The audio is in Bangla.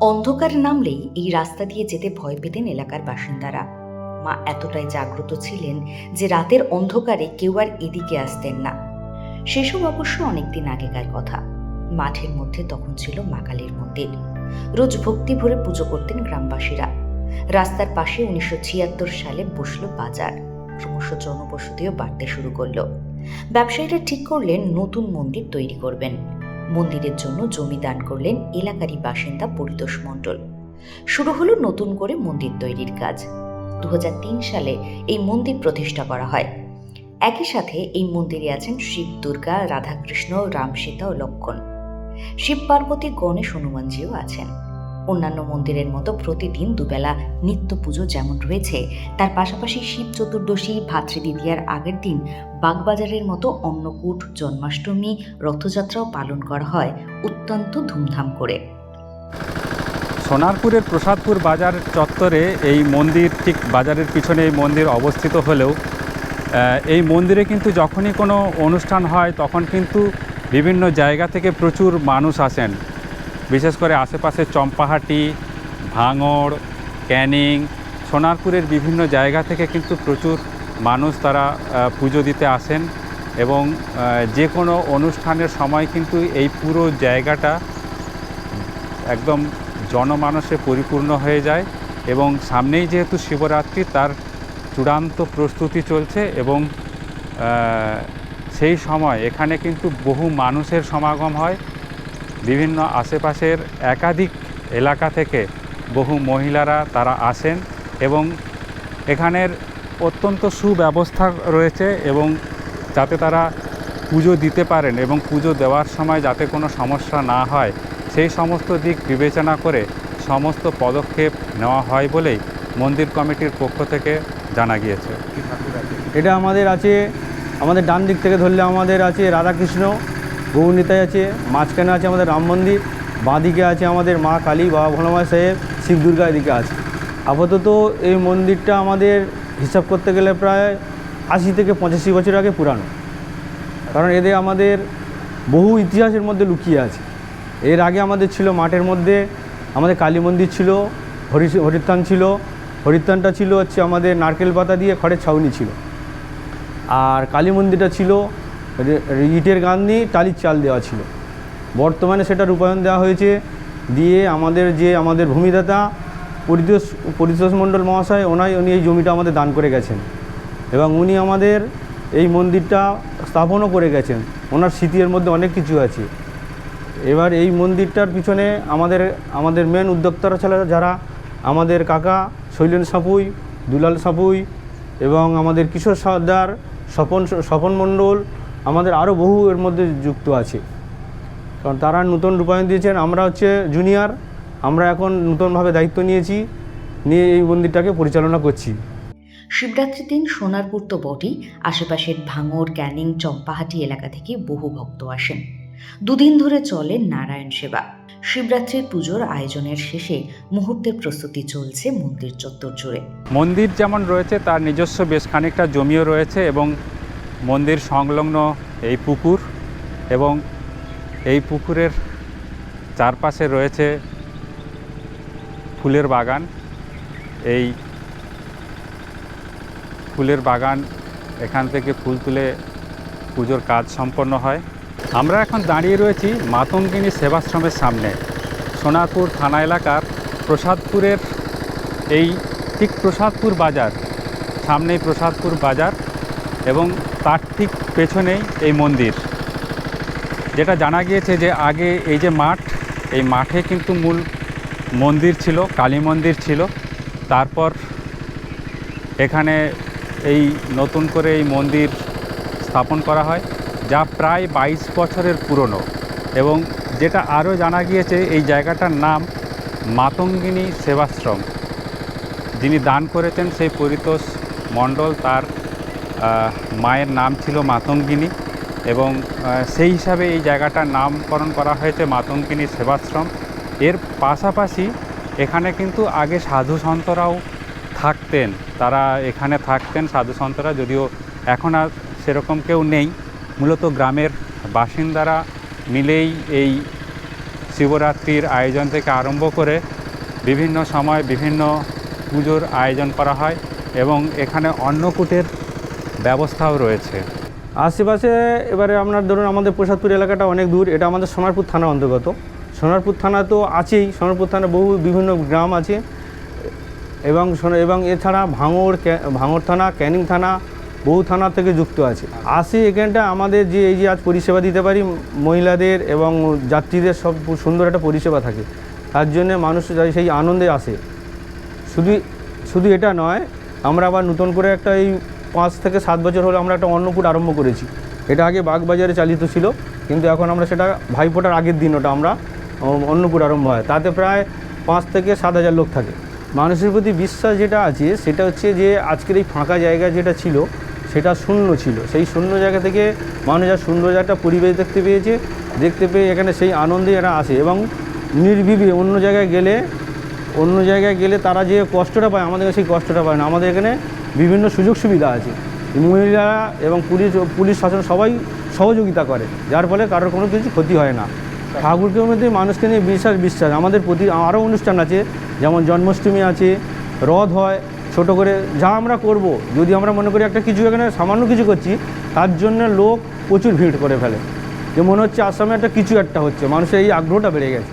অন্ধকার নামলেই এই রাস্তা দিয়ে যেতে ভয় পেতেন এলাকার বাসিন্দারা। মা এতটাই জাগ্রত ছিলেন যে রাতের অন্ধকারে কেউ আর এদিকে আসতেন না। সেসব অবশ্য অনেকদিন আগেকার কথা। মাঠের মধ্যে তখন ছিল মা কালীর মন্দির। রোজ ভক্তি ভরে পুজো করতেন গ্রামবাসীরা। রাস্তার পাশে উনিশশো ছিয়াত্তর সালে বসল বাজার। ক্রমশ জনবসতিও বাড়তে শুরু করল। ব্যবসায়ীরা ঠিক করলেন নতুন মন্দির তৈরি করবেন। মন্দিরের জন্য জমি দান করলেন এলাকারই বাসিন্দা পরিতোষ মণ্ডল। শুরু হলো নতুন করে মন্দির তৈরির কাজ। দু হাজার তিন সালে এই মন্দির প্রতিষ্ঠা করা হয়। একই সাথে এই মন্দিরে আছেন শিব, দুর্গা, রাধাকৃষ্ণ রাম সীতা ও লক্ষণ। শিব পার্বতী গণেশ হনুমানজিও আছেন। অন্যান্য মন্দিরের মতো প্রতিদিন দুবেলা নিত্য পুজো যেমন রয়েছে, তার পাশাপাশি শিব চতুর্দশী, ভাতৃদ্বিতীয়ার আগের দিন বাগবাজারের মতো অন্নকূট, জন্মাষ্টমী, রথযাত্রাও পালন করা হয় অত্যন্ত ধুমধাম করে। সোনারপুরের প্রসাদপুর বাজার চত্বরে এই মন্দির, ঠিক বাজারের পিছনে এই মন্দির অবস্থিত হলেও এই মন্দিরে কিন্তু যখনই কোনো অনুষ্ঠান হয় তখন কিন্তু বিভিন্ন জায়গা থেকে প্রচুর মানুষ আসেন। বিশেষ করে আশেপাশে চম্পাহাটি, ভাঙড়, ক্যানিং, সোনারপুরের বিভিন্ন জায়গা থেকে কিন্তু প্রচুর মানুষ তারা পুজো দিতে আসেন এবং যে কোনো অনুষ্ঠানের সময় কিন্তু এই পুরো জায়গাটা একদম জনমানসে পরিপূর্ণ হয়ে যায় এবং সামনেই যেহেতু শিবরাত্রি, তার চূড়ান্ত প্রস্তুতি চলছে এবং সেই সময় এখানে কিন্তু বহু মানুষের সমাগম হয়। বিভিন্ন আশেপাশের একাধিক এলাকা থেকে বহু মহিলারা তারা আসেন এবং এখানের অত্যন্ত সুব্যবস্থা রয়েছে এবং যাতে তারা পুজো দিতে পারেন এবং পুজো দেওয়ার সময় যাতে কোনো সমস্যা না হয়, সেই সমস্ত দিক বিবেচনা করে সমস্ত পদক্ষেপ নেওয়া হয় বলেই মন্দির কমিটির পক্ষ থেকে জানা গিয়েছে। এটা আমাদের আছে, আমাদের ডান দিক থেকে ধরলে আমাদের আছে রাধাকৃষ্ণ। গৌরনীতায় আছে, মাঝখানে আছে আমাদের রাম মন্দির, বাঁদিকে আছে আমাদের মা কালী, বাবা ভোলামা সাহেব শিব দুর্গা এদিকে আছে। আপাতত এই মন্দিরটা আমাদের হিসাব করতে গেলে প্রায় আশি থেকে পঁচাশি বছর আগে পুরানো। কারণ এদের আমাদের বহু ইতিহাসের মধ্যে লুকিয়ে আছে। এর আগে আমাদের ছিল মাঠের মধ্যে, আমাদের কালী মন্দির ছিল, হরি হরিত্থান ছিল হরিত্থানটা ছিল হচ্ছে আমাদের নারকেল পাতা দিয়ে খড়ের ছাউনি ছিল। আর কালী মন্দিরটা ছিল ইটের গান্ধি টালির চাল দেওয়া ছিল। বর্তমানে সেটা রূপায়ণ দেওয়া হয়েছে দিয়ে আমাদের যে আমাদের ভূমিদাতা পরিতোষ পরিতোষ মণ্ডল মহাশয়, ওনাই, উনি এই জমিটা আমাদের দান করে গেছেন। এবং উনি আমাদের এই মন্দিরটা স্থাপনও করে গেছেন। ওনার স্মৃতির মধ্যে অনেক কিছু আছে। এবার এই মন্দিরটার পিছনে আমাদের আমাদের মেন উদ্যোক্তারা ছিল যারা আমাদের কাকা শৈলেন সাপুই, দুলাল সাপুই এবং আমাদের কিশোর সর্দার স্বপন স্বপন মণ্ডল আমাদের আরও বহু এর মধ্যে যুক্ত আছে। কারণ তারা নতুন রূপায়ণ দিয়েছেন আমরা হচ্ছে জুনিয়র আমরা এখন নতুনভাবে দায়িত্ব নিয়েছি নিয়ে এই মন্দিরটাকে পরিচালনা করছি। শিবরাত্রির দিন সোনারপুর তো বটেই আশেপাশের ভাঙর ক্যানিং চম্পাহাটি এলাকা থেকে বহু ভক্ত আসেন। দুদিন ধরে চলে নারায়ণ সেবা। শিবরাত্রির পুজোর আয়োজনের শেষে মুহূর্তের প্রস্তুতি চলছে মন্দির চত্বর জুড়ে। মন্দির যেমন রয়েছে তার নিজস্ব বেশ খানিকটা জমিও রয়েছে এবং মন্দির সংলগ্ন এই পুকুর এবং এই পুকুরের চারপাশে রয়েছে ফুলের বাগান। এই ফুলের বাগান এখান থেকে ফুল তুলে পুজোর কাজ সম্পন্ন হয়। আমরা এখন দাঁড়িয়ে রয়েছি মাতঙ্গিনী সেবাশ্রমের সামনে। সোনারপুর থানা এলাকার প্রসাদপুরের এই ঠিক প্রসাদপুর বাজার, সামনেই প্রসাদপুর বাজার এবং তার ঠিক পেছনেই এই মন্দির। যেটা জানা গিয়েছে যে আগে এই যে মাঠ, এই মাঠে কিন্তু মূল মন্দির ছিল, কালী মন্দির ছিল। তারপর এখানে এই নতুন করে এই মন্দির স্থাপন করা হয়, যা প্রায় বাইশ বছরের পুরনো। এবং যেটা আরও জানা গিয়েছে, এই জায়গাটার নাম মাতঙ্গিনী সেবাশ্রম। যিনি দান করেছেন সেই পরিতোষ মণ্ডল তার মায়ের নাম ছিল মাতঙ্গিনী এবং সেই হিসাবে এই জায়গাটার নামকরণ করা হয়েছে মাতঙ্গিনী সেবাশ্রম। এর পাশাপাশি এখানে কিন্তু আগে সাধু সন্তরাও থাকতেন, তারা এখানে থাকতেন সাধু সন্তরা, যদিও এখন আর সেরকম কেউ নেই। মূলত গ্রামের বাসিন্দারা মিলেই এই শিবরাত্রির আয়োজন থেকে আরম্ভ করে বিভিন্ন সময় বিভিন্ন পুজোর আয়োজন করা হয় এবং এখানে অন্নকূটের ব্যবস্থাও রয়েছে। আশেপাশে এবারে আপনার ধরুন আমাদের প্রসাদপুর এলাকাটা অনেক দূর, এটা আমাদের সোনারপুর থানা অন্তর্গত। সোনারপুর থানা তো আছেই, সোনারপুর থানা বহু বিভিন্ন গ্রাম আছে। এবং এবং এছাড়া ভাঙড় ক্যা- ভাঙড় থানা, ক্যানিং থানা বহু থানা থেকে যুক্ত আছে। আসি এখানটা আমাদের যে, এই যে আজ পরিষেবা দিতে পারি, মহিলাদের এবং যাত্রীদের সব সুন্দর একটা পরিষেবা থাকে। তার জন্যে মানুষ সেই আনন্দে আসে। শুধু শুধু এটা নয়, আমরা আবার নতুন করে একটা এই পাঁচ থেকে সাত বছর হলো আমরা একটা অন্নকূট আরম্ভ করেছি। এটা আগে বাগবাজারে চালিত ছিল, কিন্তু এখন আমরা সেটা ভাইফোঁটার আগের দিন ওটা আমরা অন্নকূট আরম্ভ হয়। তাতে প্রায় পাঁচ থেকে সাত হাজার লোক থাকে। মানুষের প্রতি বিশ্বাস যেটা আছে, সেটা হচ্ছে যে আজকের এই ফাঁকা জায়গা যেটা ছিল, সেটা শূন্য ছিল। সেই শূন্য জায়গা থেকে মানুষ আর সুন্দর একটা পরিবেশ দেখতে পেয়েছে। দেখতে পেয়ে এখানে সেই আনন্দে এরা আসে এবং নির্বিঘ্নে অন্য জায়গায় গেলে অন্য জায়গায় গেলে তারা যে কষ্টটা পায়, আমাদের সেই কষ্টটা পায় না। আমাদের এখানে বিভিন্ন সুযোগ সুবিধা আছে। মহিলারা এবং পুলিশ পুলিশ শাসন সবাই সহযোগিতা করে, যার ফলে কারোর কোনো কিছু ক্ষতি হয় না। ঠাকুরকে মধ্যে মানুষকে নিয়ে বিশ্বাস বিশ্বাস। আমাদের প্রতি আরও অনুষ্ঠান আছে, যেমন জন্মাষ্টমী আছে, রথ হয়, ছোট করে যা আমরা করব। যদি আমরা মনে করি একটা কিছু এখানে সামান্য কিছু করছি, তার জন্য লোক প্রচুর ভিড় করে ফেলে। যে মনে হচ্ছে আসামে একটা কিছু একটা হচ্ছে, মানুষের এই আগ্রহটা বেড়ে গেছে।